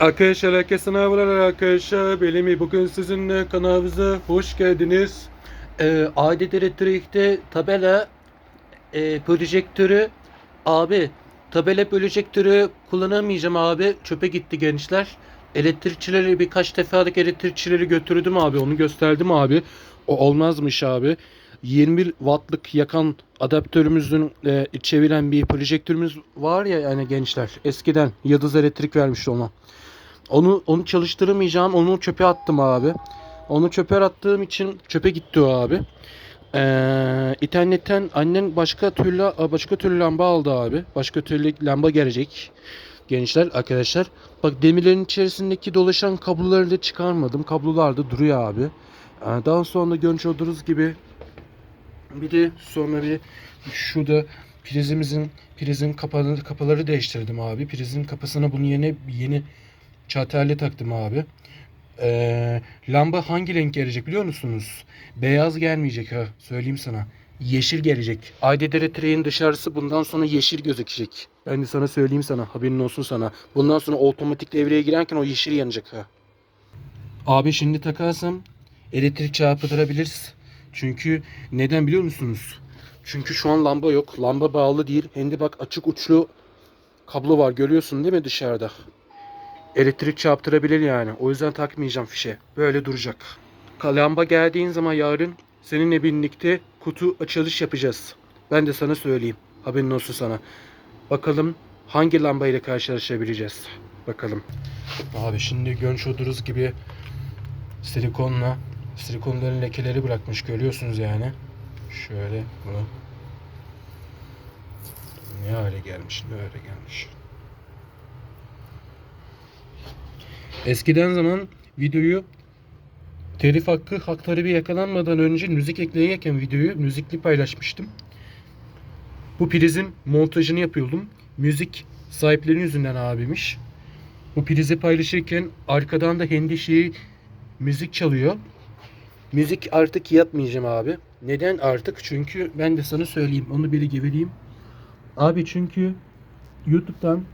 Arkadaşlar herkese merhabalar arkadaşlar. Benim bugün sizinle kanalımıza hoş geldiniz. Ee, adet elektrikte tabela e, projektörü abi tabela projektörü kullanamayacağım abi. Çöpe gitti gençler. Elektrikçileri birkaç defalık elektrikçileri götürdüm abi. Onu gösterdim abi. O olmazmış abi. 21 wattlık yakan adaptörümüzün e, çeviren bir projektörümüz var ya yani gençler. Eskiden Yıldız Elektrik vermişti ona. Onu onu çalıştıramayacağım. Onu çöpe attım abi. Onu çöpe attığım için çöpe gitti o abi. Ee, internetten annen başka türlü başka türlü lamba aldı abi. Başka türlü lamba gelecek. Gençler arkadaşlar. Bak demirlerin içerisindeki dolaşan kabloları da çıkarmadım. Kablolar da duruyor abi. Ee, daha sonra görmüş olduğunuz gibi bir de sonra bir şurada prizimizin prizin kapalı kapaları değiştirdim abi. Prizin kapısına bunun yerine yeni çaterli taktım abi. Ee, lamba hangi renk gelecek biliyor musunuz? Beyaz gelmeyecek ha. Söyleyeyim sana. Yeşil gelecek. Aydedere treyin dışarısı bundan sonra yeşil gözükecek. Ben de sana söyleyeyim sana. Haberin olsun sana. Bundan sonra otomatik devreye girerken o yeşil yanacak ha. Abi şimdi takarsam elektrik çarpıtırabiliriz. Çünkü neden biliyor musunuz? Çünkü şu an lamba yok. Lamba bağlı değil. Hem de bak açık uçlu kablo var. Görüyorsun değil mi dışarıda? Elektrik çarptırabilir yani. O yüzden takmayacağım fişe. Böyle duracak. Lamba geldiğin zaman yarın seninle birlikte kutu açılış yapacağız. Ben de sana söyleyeyim. Haberin olsun sana. Bakalım hangi lambayla karşılaşabileceğiz. Bakalım. Abi şimdi görmüş olduğunuz gibi silikonla silikonların lekeleri bırakmış görüyorsunuz yani. Şöyle bunu ne hale gelmiş ne hale gelmiş. Eskiden zaman videoyu telif hakkı hak talebi yakalanmadan önce müzik ekleyerken videoyu müzikli paylaşmıştım. Bu prizin montajını yapıyordum. Müzik sahiplerinin yüzünden abimiş. Bu prizi paylaşırken arkadan da hindi şeyi müzik çalıyor. Müzik artık yapmayacağım abi. Neden artık? Çünkü ben de sana söyleyeyim. Onu biri geveleyim. Abi çünkü YouTube'dan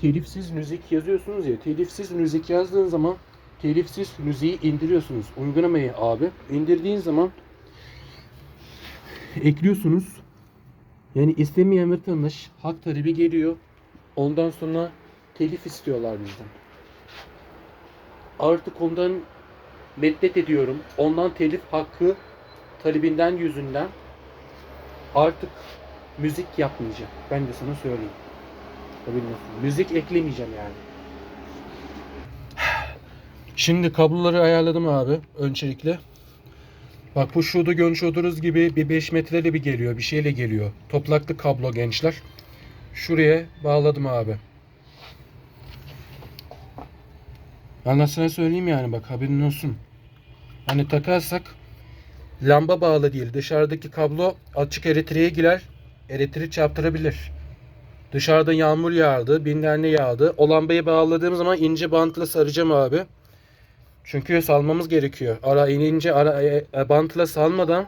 telifsiz müzik yazıyorsunuz ya. Telifsiz müzik yazdığın zaman telifsiz müziği indiriyorsunuz. Uygulamayı abi. İndirdiğin zaman ekliyorsunuz. Yani istemeyen vatandaş hak talebi geliyor. Ondan sonra telif istiyorlar bizden. Artık ondan meddet ediyorum. Ondan telif hakkı talebinden yüzünden artık müzik yapmayacağım. Ben de sana söyleyeyim. Olsun. Müzik eklemeyeceğim yani. Şimdi kabloları ayarladım abi öncelikle. Bak bu şurada görmüş olduğunuz gibi bir 5 metreyle bir geliyor. Bir şeyle geliyor. Toplaklı kablo gençler. Şuraya bağladım abi. Sana söyleyeyim yani bak haberin olsun. Hani takarsak lamba bağlı değil. Dışarıdaki kablo açık elektriğe girer. Elektrik çarptırabilir. Dışarıda yağmur yağdı, binden ne yağdı. O lambayı bağladığım zaman ince bantla saracağım abi. Çünkü salmamız gerekiyor. Ara inince ara e, e, bantla salmadan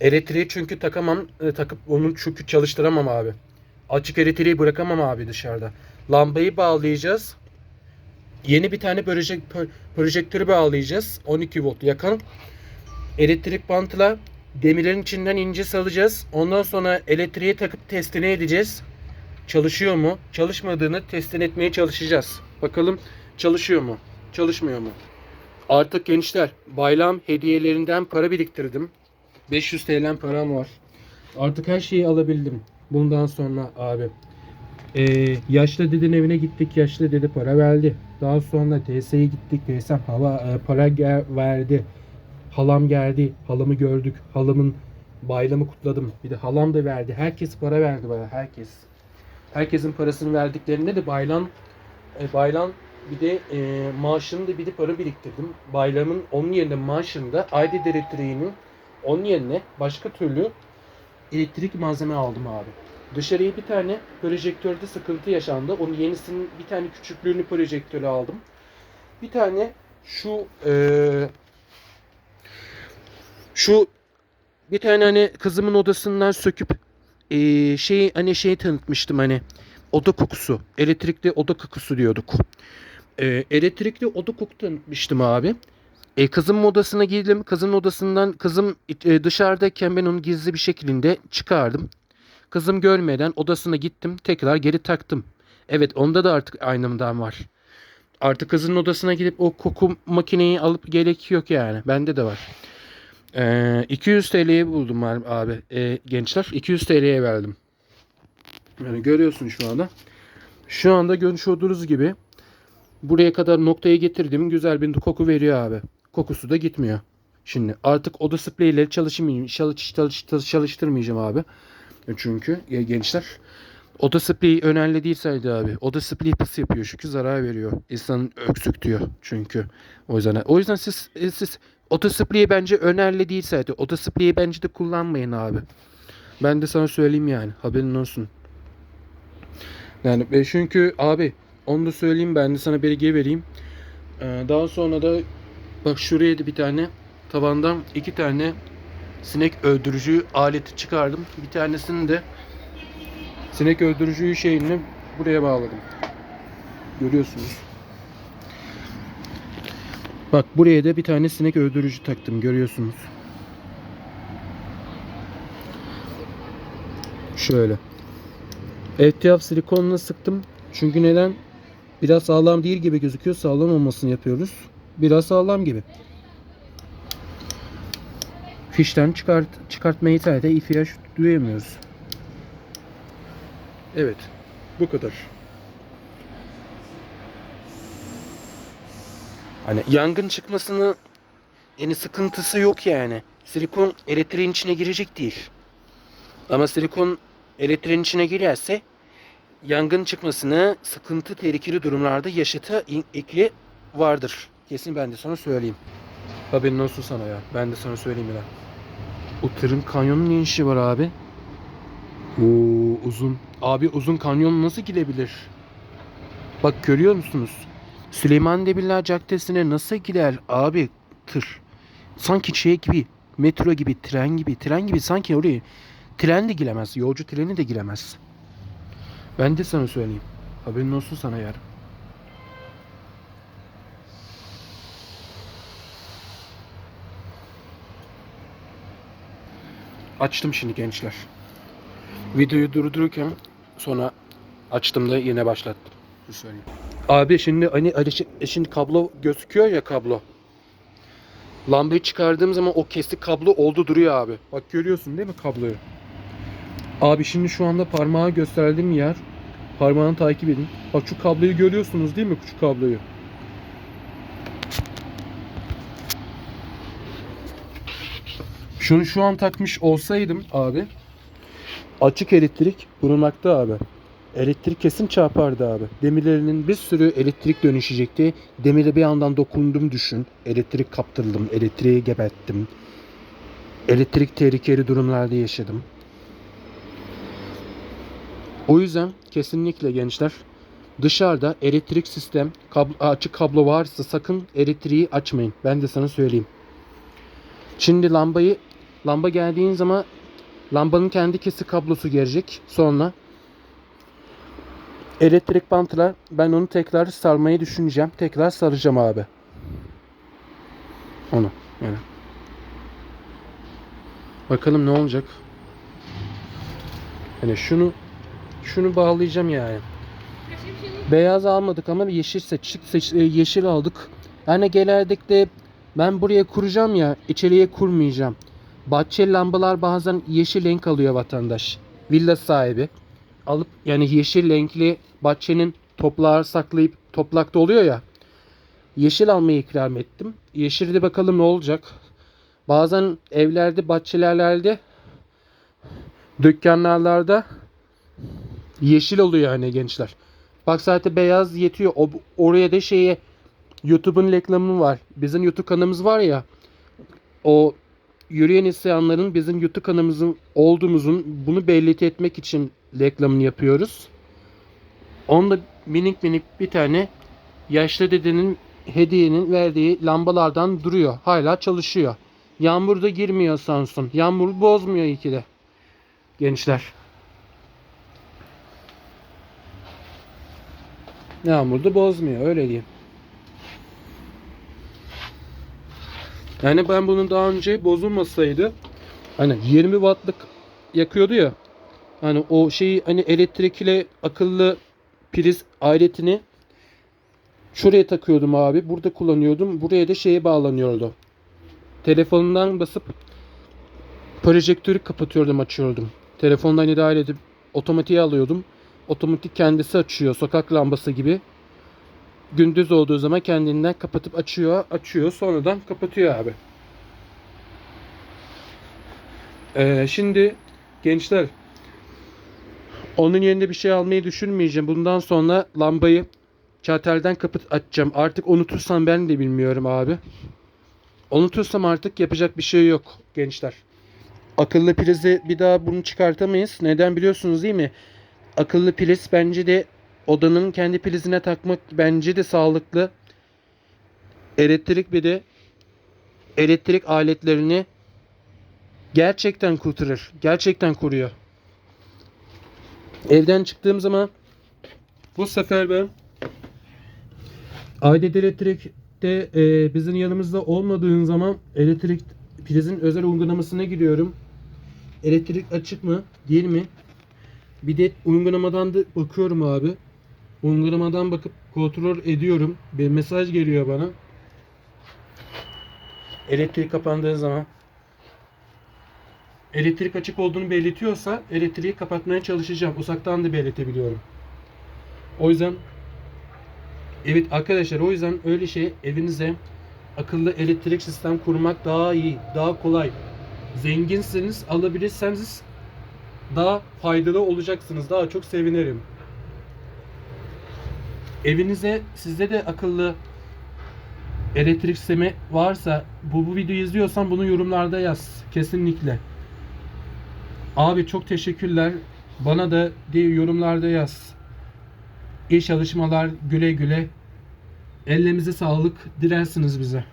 elektriği çünkü takamam, e, takıp onu çünkü çalıştıramam abi. Açık elektriği bırakamam abi dışarıda. Lambayı bağlayacağız. Yeni bir tane projek, pro- projektörü bağlayacağız. 12 volt yakan. Elektrik bantla demirlerin içinden ince salacağız. Ondan sonra elektriğe takıp testini edeceğiz. Çalışıyor mu? Çalışmadığını testin etmeye çalışacağız. Bakalım çalışıyor mu? Çalışmıyor mu? Artık gençler bayram hediyelerinden para biriktirdim. 500 TL param var. Artık her şeyi alabildim. Bundan sonra abi. Ee, yaşlı dedenin evine gittik. Yaşlı dede para verdi. Daha sonra TS'ye gittik. TSM hava e, para gel- verdi. Halam geldi. Halamı gördük. Halamın bayramı kutladım. Bir de halam da verdi. Herkes para verdi bana. Herkes. Herkesin parasını verdiklerinde de bayram e, bayram bir de e, maaşını da bir de para biriktirdim. Bayramın onun yerine maaşında Aydın elektriğinin onun yerine başka türlü elektrik malzeme aldım abi. Dışarıya bir tane projektörde sıkıntı yaşandı. Onun yenisinin bir tane küçüklüğünü projektörü aldım. Bir tane şu eee şu bir tane hani kızımın odasından söküp eee şey hani şey tanıtmıştım hani oda kokusu. Elektrikli oda kokusu diyorduk. e, elektrikli oda kokutmuştum abi. E, kızımın odasına girdim. Kızın odasından kızım e, dışarıdayken ben onu gizli bir şekilde çıkardım. Kızım görmeden odasına gittim. Tekrar geri taktım. Evet onda da artık aynımdan var. Artık kızın odasına gidip o koku makineyi alıp gerek yok yani. Bende de var. Ee, 200 TL'ye buldum abi. Ee, gençler 200 TL'ye verdim. Yani görüyorsun şu anda. Şu anda görmüş olduğunuz gibi buraya kadar noktaya getirdim. Güzel bir koku veriyor abi. Kokusu da gitmiyor. Şimdi artık oda spreyleri çalışmayayım, çalış, çalış, çalış, çalıştırmayacağım abi. Çünkü gençler oda spreyi önemli değil saydı abi. Oda spreyi pıs yapıyor çünkü zarar veriyor. İnsanın öksürtüyor çünkü. O yüzden o yüzden siz e, siz oda spreyi bence önemli değil saydı. Oda spreyi bence de kullanmayın abi. Ben de sana söyleyeyim yani. Haberin olsun. Yani e, çünkü abi onu da söyleyeyim ben de sana bilgi vereyim. Ee, daha sonra da bak şuraya da bir tane tavandan iki tane sinek öldürücü aleti çıkardım. Bir tanesini de sinek öldürücü şeyini buraya bağladım. Görüyorsunuz. Bak buraya da bir tane sinek öldürücü taktım. Görüyorsunuz. Şöyle. FTF silikonla sıktım. Çünkü neden? Biraz sağlam değil gibi gözüküyor. Sağlam olmasını yapıyoruz. Biraz sağlam gibi. Fişten çıkart çıkartmayı da ihtiyaç duyamıyoruz. Evet. Bu kadar. Hani yangın çıkmasını yani sıkıntısı yok yani. Silikon elektriğin içine girecek değil. Ama silikon elektriğin içine girerse yangın çıkmasını sıkıntı tehlikeli durumlarda yaşata ekli vardır. Kesin ben de sana söyleyeyim. Haberin olsun sana ya. Ben de sana söyleyeyim ya. O tırın kanyonun ne işi var abi? Oo uzun. Abi uzun kanyon nasıl gidebilir? Bak görüyor musunuz? Süleyman Demirler Caddesi'ne nasıl gider abi tır? Sanki şey gibi, metro gibi, tren gibi, tren gibi sanki oraya tren de giremez, yolcu treni de giremez. Ben de sana söyleyeyim. Haberin olsun sana yarın. Açtım şimdi gençler. Videoyu durdururken sonra açtım da yine başlattım. Söyleyeyim. Abi şimdi hani, şi- şimdi kablo gözüküyor ya kablo. Lambayı çıkardığım zaman o kesik kablo oldu duruyor abi. Bak görüyorsun değil mi kabloyu? Abi şimdi şu anda parmağı gösterdiğim yer. Parmağını takip edin. Bak şu kabloyu görüyorsunuz değil mi? Şu kabloyu. Şunu şu an takmış olsaydım abi açık elektrik bulunmakta abi. Elektrik kesin çarpardı abi. Demirlerinin bir sürü elektrik dönüşecekti. Demire bir yandan dokundum düşün. Elektrik kaptırdım. Elektriği gebettim. Elektrik tehlikeli durumlarda yaşadım. O yüzden kesinlikle gençler dışarıda elektrik sistem kablo, açık kablo varsa sakın elektriği açmayın. Ben de sana söyleyeyim. Şimdi lambayı lamba geldiğin zaman lambanın kendi kesik kablosu gelecek. Sonra elektrik bantla ben onu tekrar sarmayı düşüneceğim. Tekrar saracağım abi. Onu yani. Bakalım ne olacak. Hani şunu şunu bağlayacağım yani. Beyaz almadık ama yeşil seçtik. Seç, e, yeşil aldık. Yani genellikle ben buraya kuracağım ya içeriye kurmayacağım. Bahçeli lambalar bazen yeşil renk alıyor vatandaş. Villa sahibi. Alıp yani yeşil renkli bahçenin toprağı saklayıp toplakta oluyor ya. Yeşil almayı ikram ettim. Yeşilde bakalım ne olacak. Bazen evlerde, bahçelerde, dükkanlarda yeşil oluyor hani gençler. Bak zaten beyaz yetiyor. O, oraya da şeye YouTube'un reklamı var. Bizim YouTube kanalımız var ya. O yürüyen insanların bizim YouTube kanalımızın olduğumuzun bunu belli etmek için reklamını yapıyoruz. Onda minik minik bir tane yaşlı dedenin hediyenin verdiği lambalardan duruyor. Hala çalışıyor. Yağmur da girmiyor Samsung. Yağmur bozmuyor iki de. Gençler. Yağmur da bozmuyor öyle diyeyim. Yani ben bunun daha önce bozulmasaydı hani 20 wattlık yakıyordu ya. Hani o şeyi hani elektrikle akıllı priz aletini şuraya takıyordum abi. Burada kullanıyordum. Buraya da şeye bağlanıyordu. Telefonundan basıp projektörü kapatıyordum açıyordum. Telefondan idare edip otomatiğe alıyordum. Otomatik kendisi açıyor. Sokak lambası gibi. Gündüz olduğu zaman kendinden kapatıp açıyor. Açıyor. Sonradan kapatıyor abi. Ee, şimdi gençler onun yerine bir şey almayı düşünmeyeceğim. Bundan sonra lambayı çatelden kapat açacağım. Artık unutursam ben de bilmiyorum abi. Unutursam artık yapacak bir şey yok gençler. Akıllı prizi bir daha bunu çıkartamayız. Neden biliyorsunuz değil mi? Akıllı priz bence de odanın kendi prizine takmak bence de sağlıklı. Elektrik bir de elektrik aletlerini gerçekten kurtarır. Gerçekten koruyor. Evden çıktığım zaman bu sefer ben aidat elektrikte e, bizim yanımızda olmadığın zaman elektrik prizin özel uygulamasına giriyorum. Elektrik açık mı değil mi? Bir de uygulamadan da bakıyorum abi. Uygulamadan bakıp kontrol ediyorum. Bir mesaj geliyor bana. Elektrik kapandığı zaman elektrik açık olduğunu belirtiyorsa elektriği kapatmaya çalışacağım. Uzaktan da belirtebiliyorum. O yüzden evet arkadaşlar o yüzden öyle şey evinize akıllı elektrik sistem kurmak daha iyi, daha kolay. Zenginseniz alabilirseniz daha faydalı olacaksınız. Daha çok sevinirim. Evinize sizde de akıllı elektrik sistemi varsa bu, bu videoyu izliyorsan bunu yorumlarda yaz. Kesinlikle. Abi çok teşekkürler. Bana da diye yorumlarda yaz. İyi çalışmalar güle güle. Ellerinize sağlık dilersiniz bize.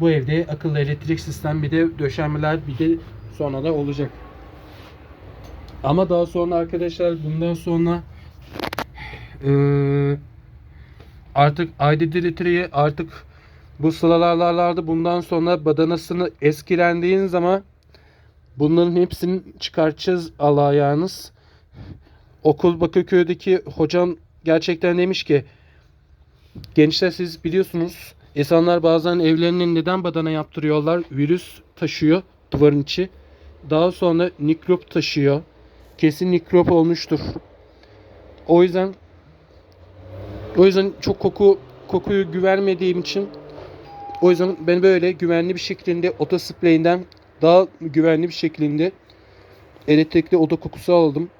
Bu evde akıllı elektrik sistem bir de döşemeler bir de sonra da olacak. Ama daha sonra arkadaşlar bundan sonra eee, artık elektriği artık bu sıralarlarda bundan sonra badanasını eskilendiğin zaman bunların hepsini çıkartacağız Allah ayağınız. Okul Bakırköy'deki hocam gerçekten demiş ki gençler siz biliyorsunuz insanlar bazen evlerinin neden badana yaptırıyorlar? Virüs taşıyor duvarın içi. Daha sonra mikrop taşıyor. Kesin mikrop olmuştur. O yüzden o yüzden çok koku kokuyu güvenmediğim için o yüzden ben böyle güvenli bir şekilde oda spreyinden daha güvenli bir şekilde elektrikli oda kokusu aldım.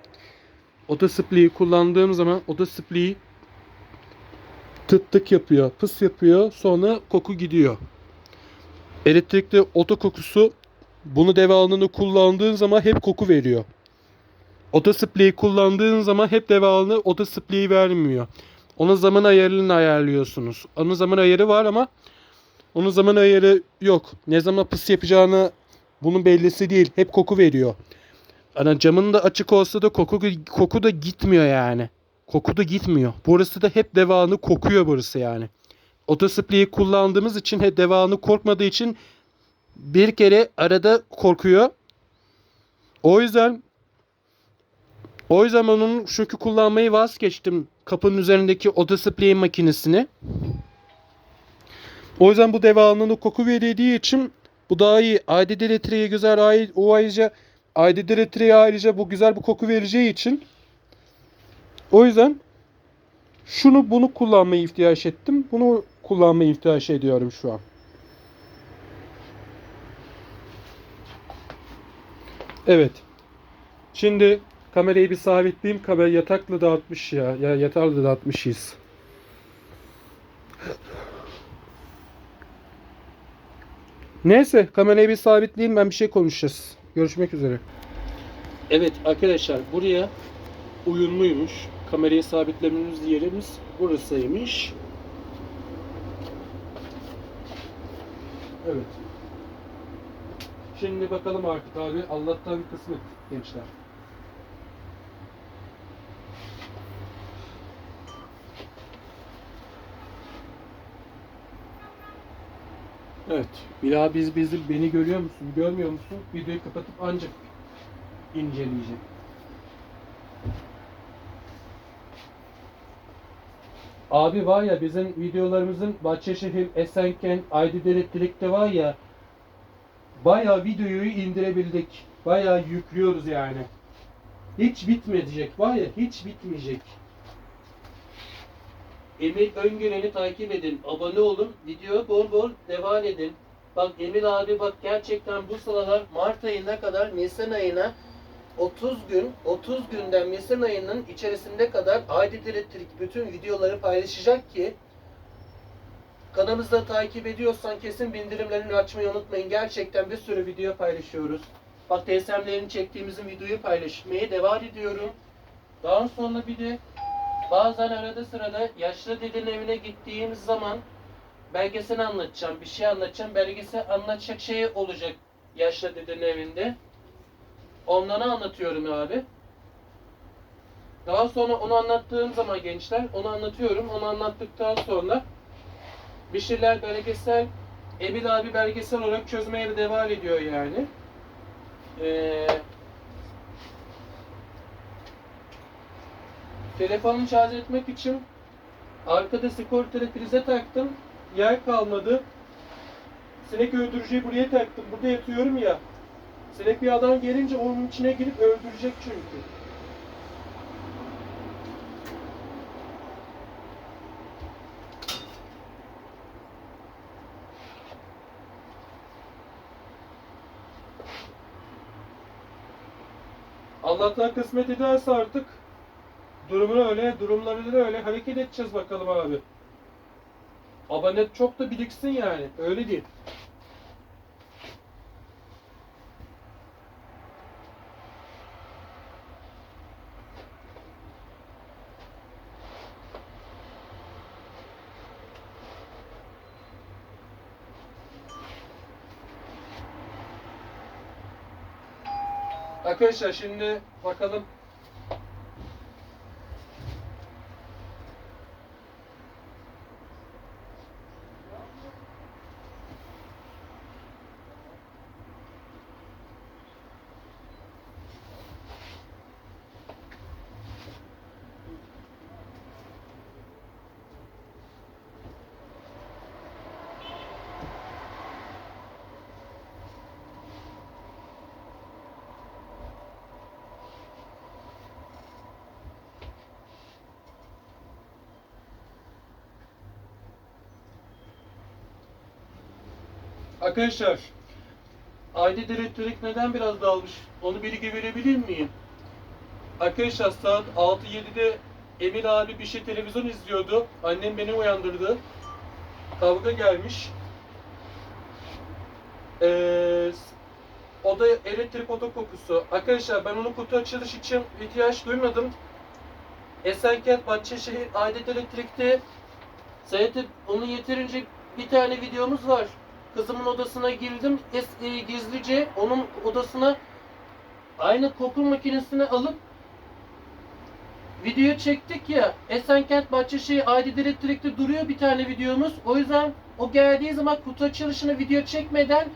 Oda spreyi kullandığım zaman oda spreyi tık yapıyor, pıs yapıyor, sonra koku gidiyor. Elektrikli oda kokusu bunu devamlı kullandığın zaman hep koku veriyor. Oda spreyi kullandığın zaman hep devamlı oda spreyi vermiyor. Onun zaman ayarını ayarlıyorsunuz. Onun zaman ayarı var ama onun zaman ayarı yok. Ne zaman pıs yapacağını bunun bellisi değil. Hep koku veriyor. Ana camın da açık olsa da koku koku da gitmiyor yani. Koku da gitmiyor. Burası da hep devamlı kokuyor burası yani. Otospreyi kullandığımız için hep devamlı korkmadığı için bir kere arada korkuyor. O yüzden o yüzden ben şoku kullanmayı vazgeçtim. Kapının üzerindeki otosprey makinesini. O yüzden bu devamlı koku verdiği için bu daha iyi. ID elektriğe güzel. O ayrıca ID elektriğe ayrıca bu güzel bir koku vereceği için o yüzden şunu bunu kullanmayı ihtiyaç ettim. Bunu kullanmayı ihtiyaç ediyorum şu an. Evet. Şimdi kamerayı bir sabitleyeyim. Kamera yatakla dağıtmış ya. Ya yatakla dağıtmışız. Neyse kamerayı bir sabitleyeyim ben bir şey konuşacağız. Görüşmek üzere. Evet arkadaşlar buraya uyumluymuş. Kamerayı sabitlememiz yerimiz burasıymış. Evet. Şimdi bakalım artık abi. Allah'tan kısmet gençler. Evet. Bila biz bizi beni görüyor musun? Görmüyor musun? Videoyu kapatıp ancak inceleyecek. Abi var ya bizim videolarımızın Bahçeşehir, Esenkent, Aydın Elektrik'te var ya bayağı videoyu indirebildik. Bayağı yüklüyoruz yani. Hiç bitmeyecek var ya hiç bitmeyecek. Emir Öngören'i takip edin. Abone olun. Videoya bol bol devam edin. Bak Emir abi bak gerçekten bu sıralar Mart ayına kadar Nisan ayına 30 gün, 30 günden Nisan ayının içerisinde kadar Aydın Elektrik bütün videoları paylaşacak ki kanalımızda takip ediyorsan kesin bildirimlerini açmayı unutmayın. Gerçekten bir sürü video paylaşıyoruz. Bak TSM'lerini çektiğimizin videoyu paylaşmaya devam ediyorum. Daha sonra bir de bazen arada sırada yaşlı dedenin evine gittiğimiz zaman belgesel anlatacağım, bir şey anlatacağım. Belgesel anlatacak şey olacak yaşlı dedenin evinde. Onları anlatıyorum abi. Daha sonra onu anlattığım zaman gençler, onu anlatıyorum. Onu anlattıktan sonra bir şeyler belgesel, Ebil abi belgesel olarak çözmeye de devam ediyor yani. Ee, telefonu şarj etmek için arkada sigortalı prize taktım. Yer kalmadı. Sinek öldürücüyü buraya taktım. Burada yatıyorum ya. Sinek bir adam gelince onun içine girip öldürecek çünkü. Allah'tan kısmet ederse artık durumunu öyle, durumları da öyle hareket edeceğiz bakalım abi. Abone çok da biriksin yani. Öyle değil. Arkadaşlar şimdi bakalım. Arkadaşlar Aydın Elektrik neden biraz dalmış? Onu bilgi verebilir miyim? Arkadaşlar saat 6-7'de Emir abi bir şey televizyon izliyordu. Annem beni uyandırdı. Kavga gelmiş. Ee, o da elektrik oda kokusu. Arkadaşlar ben onun kutu açılış için ihtiyaç duymadım. Esenkent, Bahçeşehir, Adet Elektrik'te zaten onun yeterince bir tane videomuz var. Kızımın odasına girdim. Es, e, gizlice onun odasına aynı koku makinesini alıp video çektik ya. Esenkent Bahçeşehir Aydın Elektrik'te duruyor bir tane videomuz. O yüzden o geldiği zaman kutu açılışını video çekmeden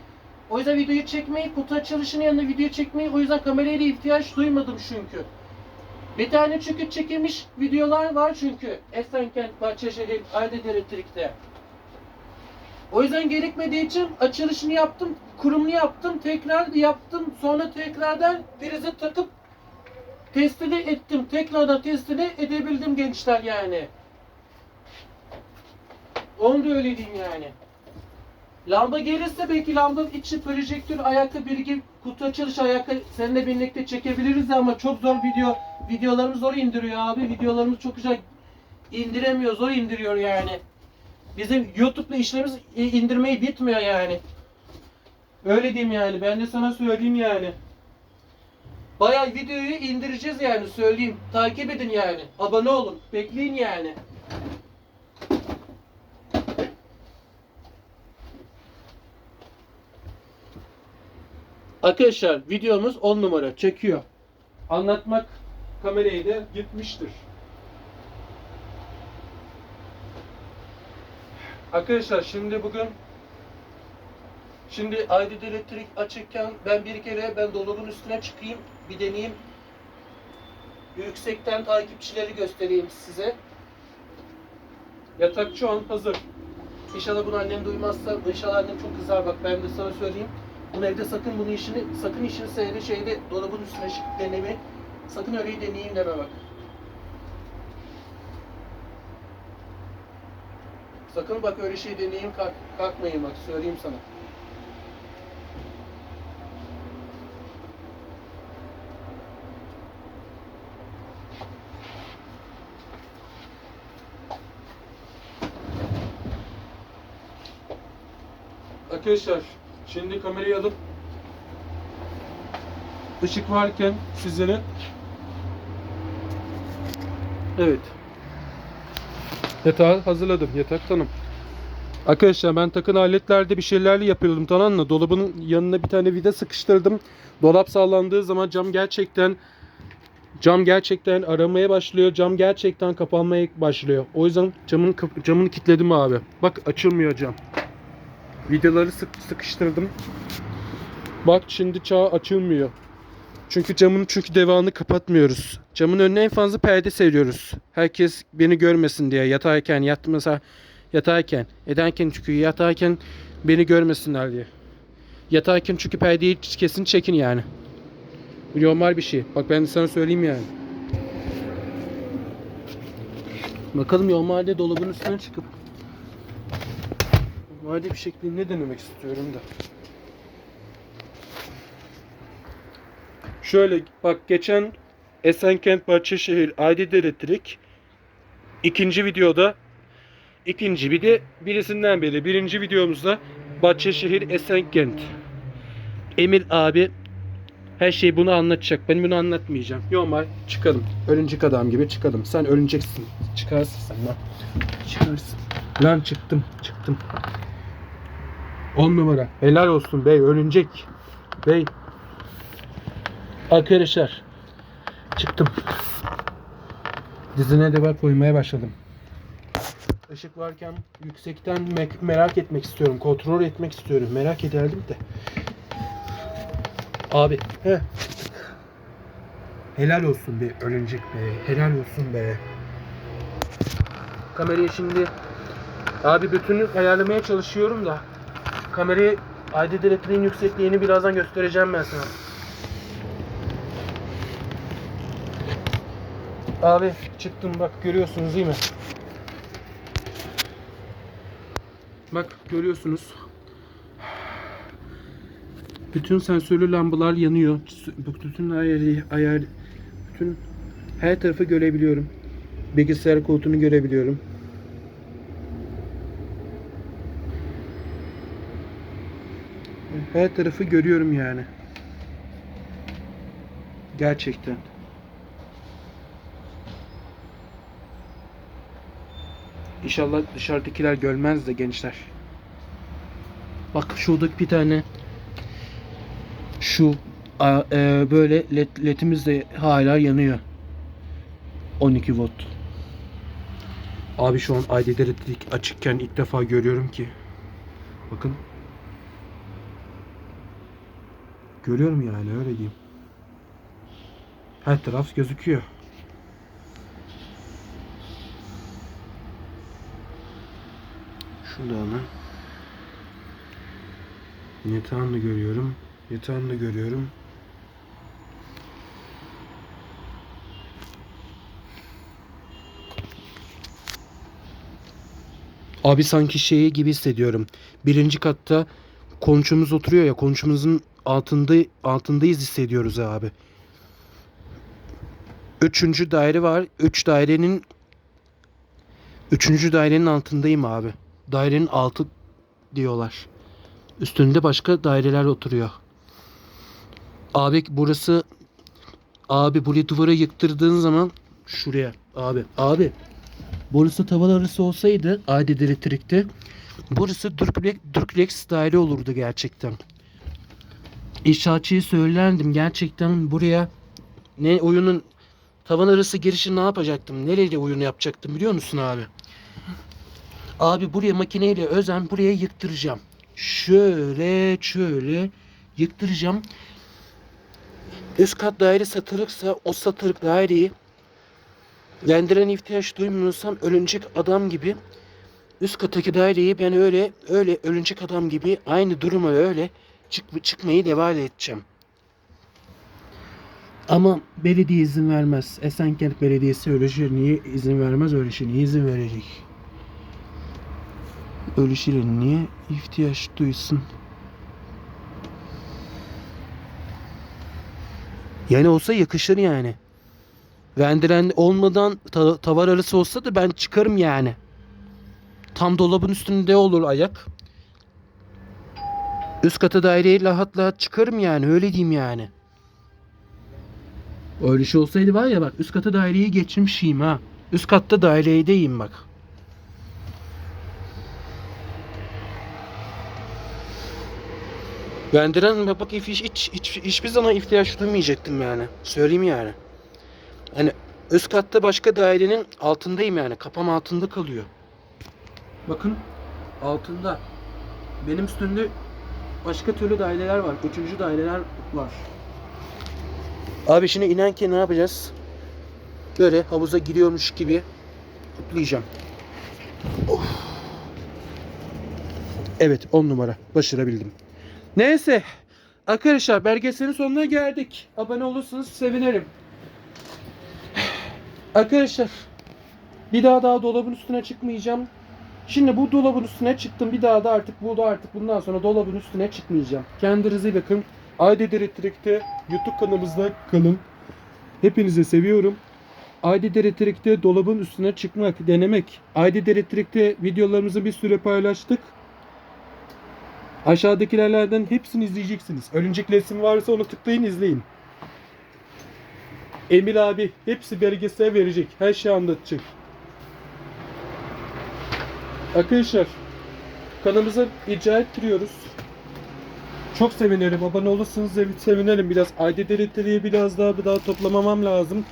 o yüzden videoyu çekmeyi, kutu açılışının yanında video çekmeyi o yüzden kameraya ihtiyaç duymadım çünkü. Bir tane çünkü çekilmiş videolar var çünkü Esenkent Bahçeşehir Aydın Elektrik'te. O yüzden gerekmediği için açılışını yaptım, kurumunu yaptım, tekrar yaptım. Sonra tekrardan prize takıp testini ettim. Tekrardan testini edebildim gençler yani. Onu da öyle diyeyim yani. Lamba gelirse belki lamba içi projektör ayakta bilgi kutu açılış ayakta seninle birlikte çekebiliriz ama çok zor video videolarımız zor indiriyor abi. Videolarımız çok güzel indiremiyor, zor indiriyor yani. Bizim YouTube'da işlerimiz indirmeyi bitmiyor yani. Öyle diyeyim yani. Ben de sana söyleyeyim yani. Bayağı videoyu indireceğiz yani söyleyeyim. Takip edin yani. Abone olun. Bekleyin yani. Arkadaşlar videomuz 10 numara çekiyor. Anlatmak kamerayı da gitmiştir. Arkadaşlar şimdi bugün Şimdi aydın elektrik açıkken ben bir kere ben dolabın üstüne çıkayım bir deneyeyim. Yüksekten takipçileri göstereyim size. Yatak şu an hazır. İnşallah bunu annem duymazsa, inşallah annem çok kızar bak ben de sana söyleyeyim. Bunu evde sakın bunu işini, sakın işini seyre şeyde dolabın üstüne çıkıp deneme. Sakın öyle deneyeyim deme bak. Sakın bak öyle şey deneyeyim kalk, kalkmayın bak söyleyeyim sana. Arkadaşlar şimdi kamerayı alıp ışık varken sizlere Evet. Yatağı hazırladım. Yatak tanım. Arkadaşlar ben takın aletlerde bir şeylerle yapıyordum tamam mı? Dolabın yanına bir tane vida sıkıştırdım. Dolap sallandığı zaman cam gerçekten cam gerçekten aramaya başlıyor. Cam gerçekten kapanmaya başlıyor. O yüzden camın camını kilitledim abi. Bak açılmıyor cam. Vidaları sık sıkıştırdım. Bak şimdi çağ açılmıyor. Çünkü camın çünkü devamını kapatmıyoruz. Camın önüne en fazla perde seriyoruz. Herkes beni görmesin diye yatarken yat mesela yatarken ederken çünkü yatarken beni görmesinler diye. Yatarken çünkü perdeyi kesin çekin yani. Bu normal bir şey. Bak ben de sana söyleyeyim yani. Bakalım normalde dolabın üstüne çıkıp normalde bir şekilde ne denemek istiyorum da. Şöyle bak geçen Esenkent Bahçeşehir Aydın Elektrik ikinci videoda ikinci bir de birisinden beri birinci videomuzda Bahçeşehir Esenkent Emir abi her şey bunu anlatacak. Ben bunu anlatmayacağım. Normal çıkalım. Örümcek adam gibi çıkalım. Sen örümceksin. Çıkarsın sen lan. Çıkarsın. Lan çıktım. Çıktım. 10 numara. Helal olsun bey. Örümcek. Bey. Arkadaşlar çıktım. Dizine de bak koymaya başladım. Işık varken yüksekten me- merak etmek istiyorum. Kontrol etmek istiyorum. Merak ederdim de. Abi. He. Helal olsun be ölüncek be. Helal olsun be. Kamerayı şimdi abi bütünü ayarlamaya çalışıyorum da kamerayı aydın elektriğin yüksekliğini birazdan göstereceğim ben sana. Abi çıktım bak görüyorsunuz değil mi? Bak görüyorsunuz. Bütün sensörlü lambalar yanıyor. Bütün ayar, ayar bütün her tarafı görebiliyorum. Bilgisayar koltuğunu görebiliyorum. Her tarafı görüyorum yani. Gerçekten. İnşallah dışarıdakiler görmez de gençler. Bak şuradaki bir tane şu a- e, böyle led, ledimiz de hala yanıyor. 12 volt. Abi şu an elektrik açıkken ilk defa görüyorum ki. Bakın. Görüyorum yani öyle diyeyim. Her taraf gözüküyor. Şurada ana. Yatağını da görüyorum. Yatağını da görüyorum. Abi sanki şeyi gibi hissediyorum. Birinci katta komşumuz oturuyor ya komşumuzun altında altındayız hissediyoruz abi. Üçüncü daire var. Üç dairenin Üçüncü dairenin altındayım abi. Dairenin altı diyorlar. Üstünde başka daireler oturuyor. Abi burası abi burayı duvara yıktırdığın zaman şuraya abi abi burası tavan arası olsaydı adi elektrikte burası duplex, duplex daire olurdu gerçekten. İnşaatçıya söylerdim gerçekten buraya ne oyunun tavan arası girişi ne yapacaktım? Nereye oyunu yapacaktım biliyor musun abi? Abi buraya makineyle özen buraya yıktıracağım. şöyle şöyle yıktıracağım. Üst kat daire satılıksa o satılık daireyi Lendiren ihtiyaç duymuyorsam ölünecek adam gibi üst kattaki daireyi ben öyle öyle ölünecek adam gibi aynı duruma öyle çık, çıkmayı devam edeceğim. Ama belediye izin vermez. Esenkent Belediyesi öyle şey niye izin vermez öyle şey niye izin verecek? Öyle şeylere niye ihtiyaç duysun? Yani olsa yakışır yani. Vendiren olmadan ta- tavar arası olsa da ben çıkarım yani. Tam dolabın üstünde olur ayak. Üst kata daireyi rahat rahat çıkarım yani öyle diyeyim yani. Öyle şey olsaydı var ya bak üst kata daireyi geçmişim ha. Üst katta dairedeyim bak. Vendiren bak hiç, hiç, hiç, hiçbir zaman ihtiyaç duymayacaktım yani. Söyleyeyim yani. Hani üst katta başka dairenin altındayım yani. Kapam altında kalıyor. Bakın altında. Benim üstünde başka türlü daireler var. Üçüncü daireler var. Abi şimdi inerken ne yapacağız? Böyle havuza giriyormuş gibi kutlayacağım. Of. Evet 10 numara. Başarabildim. Neyse. Arkadaşlar belgeselin sonuna geldik. Abone olursanız sevinirim. Arkadaşlar bir daha daha dolabın üstüne çıkmayacağım. Şimdi bu dolabın üstüne çıktım. Bir daha da artık bu da artık bundan sonra dolabın üstüne çıkmayacağım. Kendinize iyi bakın. Aydede Elektrik'te YouTube kanalımızda kalın. Hepinizi seviyorum. Aydede Elektrik'te dolabın üstüne çıkmak, denemek. Aydede Elektrik'te videolarımızı bir süre paylaştık. Aşağıdakilerden hepsini izleyeceksiniz. Örümcek resim varsa onu tıklayın izleyin. Emil abi hepsi belgesel verecek. Her şeyi anlatacak. Arkadaşlar kanalımıza icra ettiriyoruz. Çok sevinirim. Abone olursanız sev- sevinirim. Biraz ID delitleriyi biraz daha daha toplamamam lazım.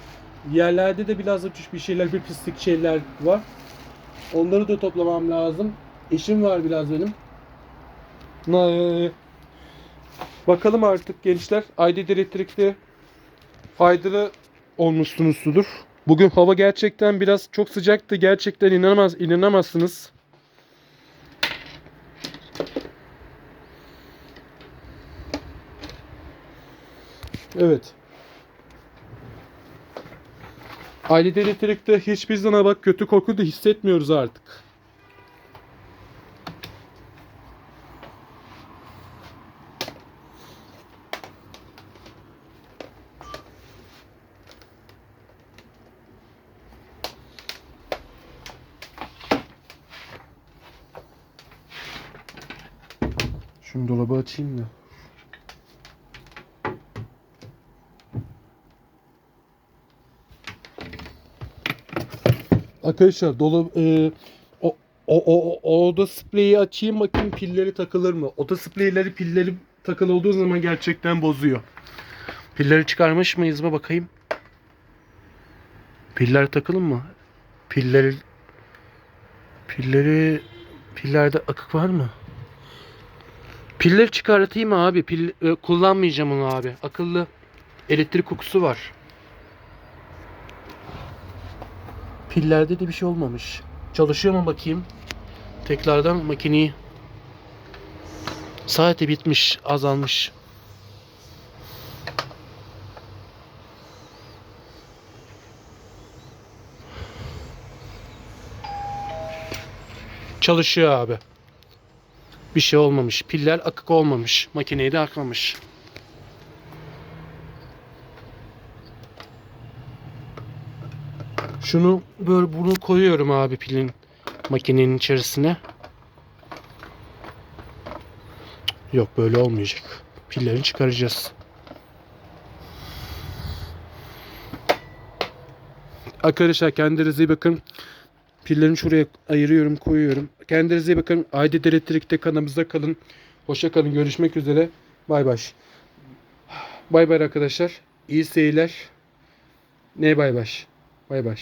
Yerlerde de biraz uçuş bir şeyler, bir pislik şeyler var. Onları da toplamam lazım. İşim var biraz benim. Bakalım artık gençler. ID Elektrik'te faydalı olmuşsunuzdur. Bugün hava gerçekten biraz çok sıcaktı. Gerçekten inanamaz, inanamazsınız. Evet. Aile elektrikte hiçbir zaman bak kötü koku da hissetmiyoruz artık. Şunu dolabı açayım da. Arkadaşlar dolap e, o, o, o, o oda spreyi açayım bakayım pilleri takılır mı? Oda spreyleri pilleri takılı olduğu zaman gerçekten bozuyor. Pilleri çıkarmış mıyız mı bakayım? Piller takılı mı? Pilleri pilleri pillerde akık var mı? Pilleri çıkartayım abi? Pil e, kullanmayacağım onu abi. Akıllı elektrik kokusu var. Pillerde de bir şey olmamış. Çalışıyor mu bakayım? Tekrardan makineyi. Saati bitmiş, azalmış. Çalışıyor abi. Bir şey olmamış. Piller akık olmamış. Makineyi de akmamış. Şunu böyle bunu koyuyorum abi pilin makinenin içerisine. Yok böyle olmayacak. Pillerini çıkaracağız. Arkadaşlar kendinize iyi bakın. Pillerini şuraya ayırıyorum, koyuyorum. Kendinize iyi bakın. Aydın Elektrik'te kanalımızda kalın. Hoşça kalın. Görüşmek üzere. Bay bay. Bay bay arkadaşlar. İyi seyirler. Ne bay bay. Bay bay.